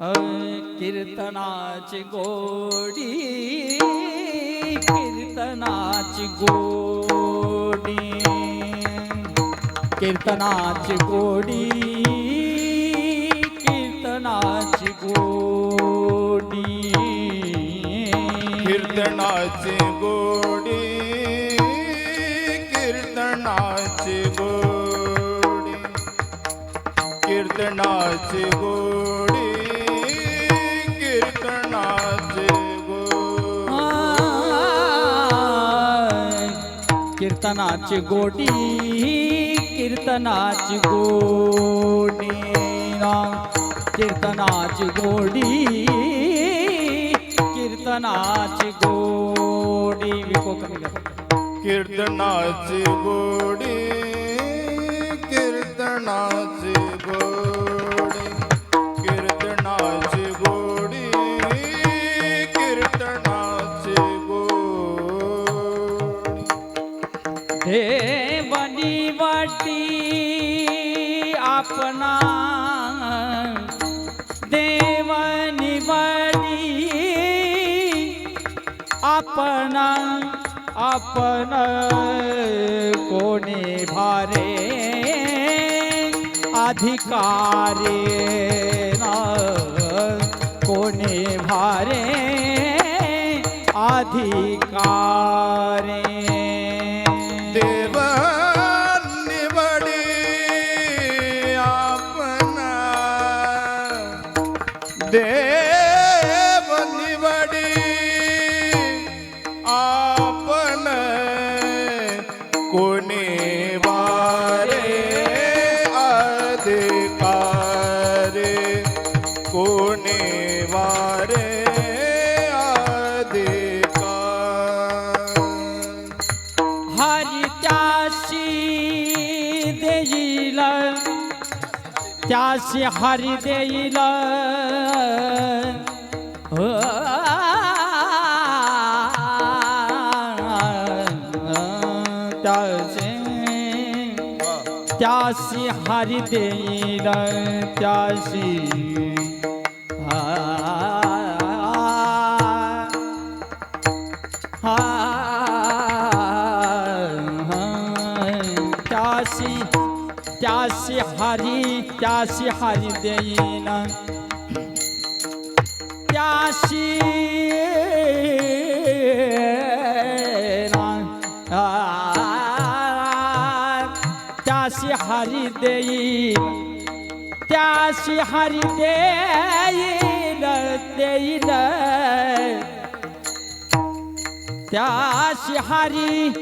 अ, कीर्तनाची गोडी कीर्तनाची गोडी. कीर्तनाची गोडी कीर्तनाची गोडी. कीर्तनाची गोडी कीर्तनाची गोडी. कीर्तनाची गोडी. कीर्तनाची गोडी कीर्तनाची गोडी कीर्तनाची गोडी कीर्तनाची गोडी. विको कमी कीर्तनाची गोडी. આપન આપન કોને ભારે અધિકારી કોને ભારે અધિકારી day त्यासी हरि देईल त्यास त्याशी हरी देईल त्याशी हा त्यासी त्याशी त्याशी हरी त्याशी हरी देईन त्याशी हरि देई त्याशी हरि देई हरिहारि दे हरि सिहारि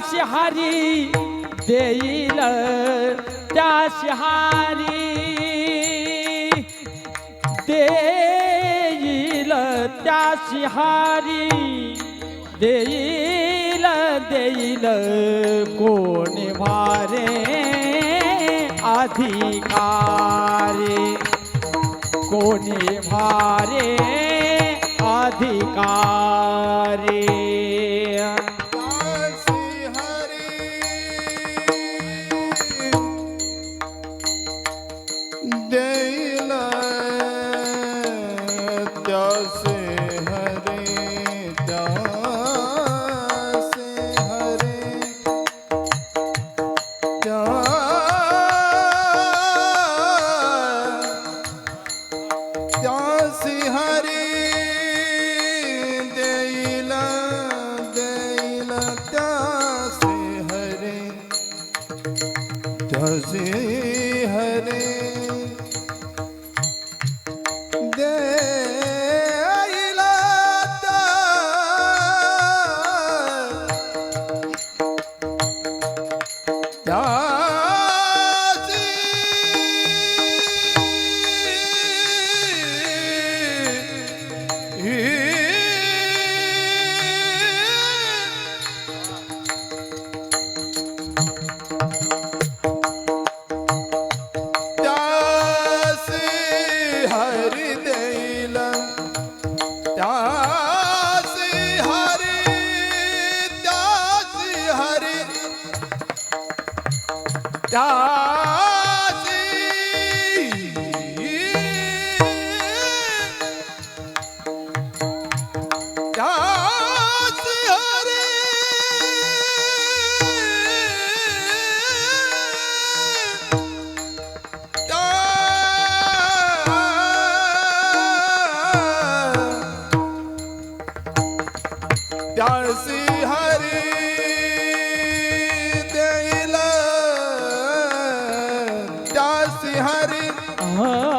हरी देईल त्याशी हरी देईल त्याशी हरी देईल देईल कोणी भारे अधिकारी कोणी भारे अधिकारी प्यासे हरे प्यासे हरे प्यासे हरे देला देला प्यासे हरे प्यासे हरे Duh. 啊 હો